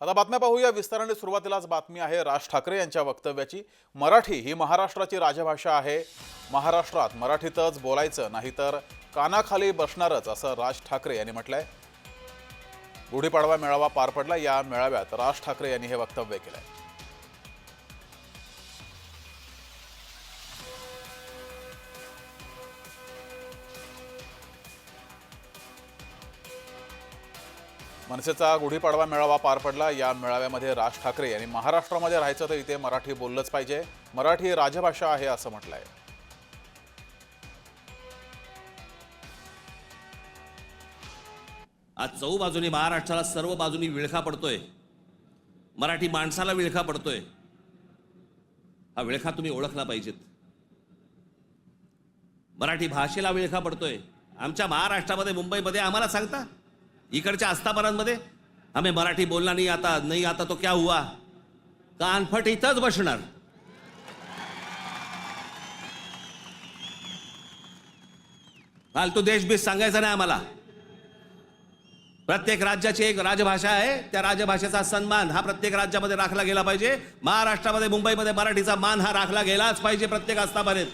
आता बातम्या पाहूया. विस्ताराने सुरुवातीलाच बातमी आहे राज ठाकरे यांच्या वक्तव्याची. मराठी ही महाराष्ट्राची राजभाषा आहे. महाराष्ट्रात मराठीतच बोलायचं नाहीतर कानाखाली बसणारच असं राज ठाकरे यांनी म्हटलंय. गुढीपाडवा मेळावा पार पडला. या मेळाव्यात राज ठाकरे यांनी हे वक्तव्य केलंय. मनसेचा गुढीपाडवा मेळावा पार पडला. या मेळाव्यामध्ये राज ठाकरे यांनी महाराष्ट्रामध्ये राहायचं तर इथे मराठी बोललंच पाहिजे. मराठी राजभाषा आहे असं म्हटलं आहे आज चौ बाजूनी महाराष्ट्राला सर्व बाजूनी विळखा पडतोय. मराठी माणसाला विळखा पडतोय. हा विळखा तुम्ही ओळखला पाहिजेत. मराठी भाषेला विळखा पडतोय. आमच्या महाराष्ट्रामध्ये मुंबईमध्ये आम्हाला सांगता? इकडच्या आस्थापनांमध्ये? आम्ही मराठी बोलला नाही आता नाही आता तो क्या हुआ? कानफट इथंच बसणार. फालतू देशबीस सांगायचा नाही आम्हाला. प्रत्येक राज्याची एक राजभाषा आहे त्या राजभाषेचा सन्मान हा प्रत्येक राज्यामध्ये राखला गेला पाहिजे. महाराष्ट्रामध्ये मुंबईमध्ये मराठीचा मान हा राखला गेलाच पाहिजे प्रत्येक आस्थापनेत.